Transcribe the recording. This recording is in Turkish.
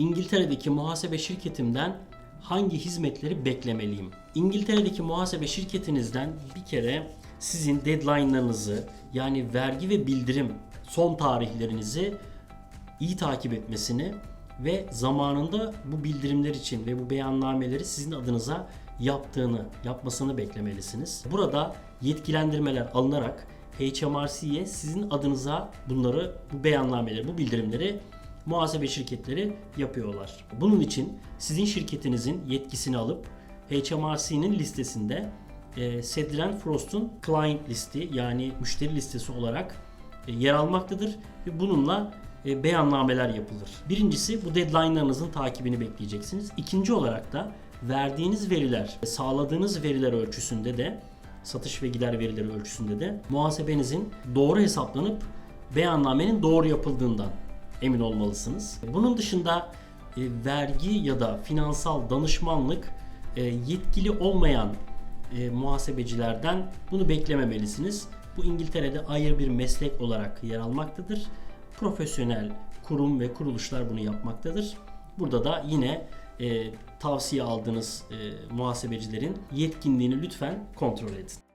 İngiltere'deki muhasebe şirketimden hangi hizmetleri beklemeliyim? İngiltere'deki muhasebe şirketinizden bir kere sizin deadline'larınızı yani vergi ve bildirim son tarihlerinizi iyi takip etmesini ve zamanında bu bildirimler için ve bu beyannameleri sizin adınıza yaptığını, yapmasını beklemelisiniz. Burada yetkilendirmeler alınarak HMRC'ye sizin adınıza bunları, bu beyannameleri, bu bildirimleri muhasebe şirketleri yapıyorlar. Bunun için sizin şirketinizin yetkisini alıp HMRC'nin listesinde e, Sedgwick Frost'un client listi yani müşteri listesi olarak e, yer almaktadır ve bununla e, beyannameler yapılır. Birincisi bu deadline'larınızın takibini bekleyeceksiniz. İkinci olarak da verdiğiniz veriler, sağladığınız veriler ölçüsünde de satış ve gider verileri ölçüsünde de muhasebenizin doğru hesaplanıp beyannamenin doğru yapıldığından emin olmalısınız. Bunun dışında e, vergi ya da finansal danışmanlık e, yetkili olmayan e, muhasebecilerden bunu beklememelisiniz. Bu İngiltere'de ayrı bir meslek olarak yer almaktadır. Profesyonel kurum ve kuruluşlar bunu yapmaktadır. Burada da yine e, tavsiye aldığınız e, muhasebecilerin yetkinliğini lütfen kontrol edin.